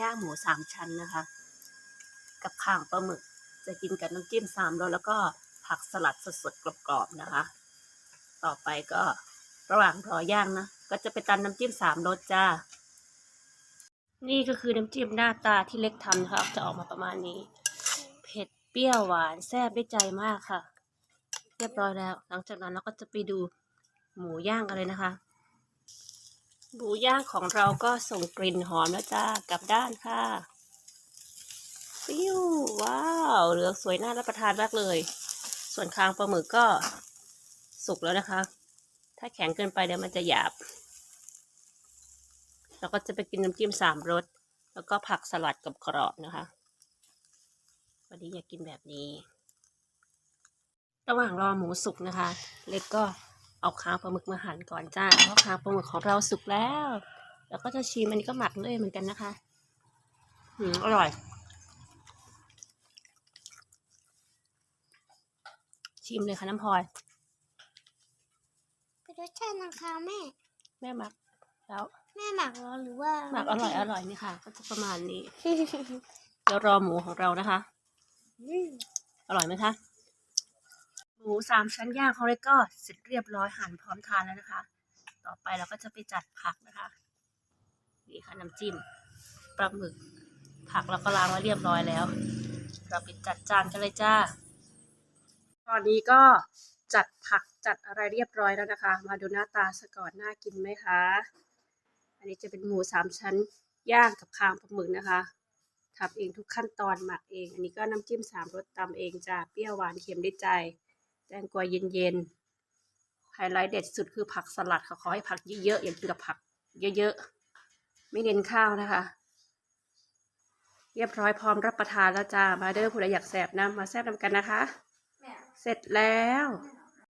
ย่างหมูสามชั้นนะคะ กับข่างปลาหมึก จะกินกับน้ำจิ้มสามรสแล้วก็ผักสลัดสดๆกรอบๆนะคะ ต่อไปก็ระหว่างรอย่างนะ ก็จะไปตำน้ำจิ้มสามรสจ้า นี่ก็คือน้ำจิ้มหน้าตาที่เล็กทำนะคะจะออกมาประมาณนี้ เผ็ดเปรี้ยวหวานแซ่บได้ใจมากค่ะ เรียบร้อยแล้ว หลังจากนั้นเราก็จะไปดูหมูย่างกันเลยนะคะ หมูย่างของเราก็ส่งกลิ่นหอมแล้วจ้ากลับด้านค่ะฟิวว้าวเหลืองสวยน่ารับประทานมากเลย ส่วนคางปลาหมึกก็สุกแล้วนะคะ ถ้าแข็งเกินไปเดี๋ยวมันจะหยาบ เราก็จะไปกินน้ำจิ้มสามรสแล้วก็ผักสลัดกับกรอบนะคะ วันนี้อยากกินแบบนี้ ระหว่างรอหมูสุกนะคะ เล็กก็ เอาคางปลาหมึกมาหั่นก่อนจ้าเพราะคางปลาหมึกของเราสุกแล้ว แล้วก็จะชิมอันนี้ก็หมักเลยเหมือนกันนะคะอืมอร่อย ชิมเลยค่ะน้ำพลอยเป็นรสชาตินะคะแม่ แม่หมัก แล้ว แม่หมักเหรอหรือว่าหมักอร่อยอร่อยนี่ค่ะ ก็จะประมาณนี้ เดี๋ยวรอหมูของเรานะคะ อืม อร่อยไหมคะ หมูสามชั้นย่างของเล็กก็เสร็จเรียบร้อยหั่นพร้อมทานแล้วนะคะ ต่อไปเราก็จะไปจัดผักนะคะนี่ค่ะน้ำจิ้มปลาหมึก ผักเราก็ล้างไว้เรียบร้อยแล้ว เราไปจัดจานกันเลยจ้า ตอนนี้ก็จัดผักจัดอะไรเรียบร้อยแล้วนะคะ มาดูหน้าตาซะก่อนน่ากินไหมคะ อันนี้จะเป็นหมูสามชั้นย่างกับคางปลาหมึกนะคะทำเองทุกขั้นตอนหมักเอง อันนี้ก็น้ำจิ้มสามรสตำเองจ้าเปรี้ยวหวานเค็มได้ใจ งกวาเย็นๆไฮไลท์เด็ดสุดคือผักสลัดค่ะขอให้ผักเยอะๆ อย่ากินกับผักเยอะๆ ไม่เน้นข้าวนะคะ เรียบร้อยพร้อมรับประทานแล้วจ้า มาเด้อผู้ใดอยากแสบนะมาแซ่บนำกันนะคะ เสร็จแล้วแม่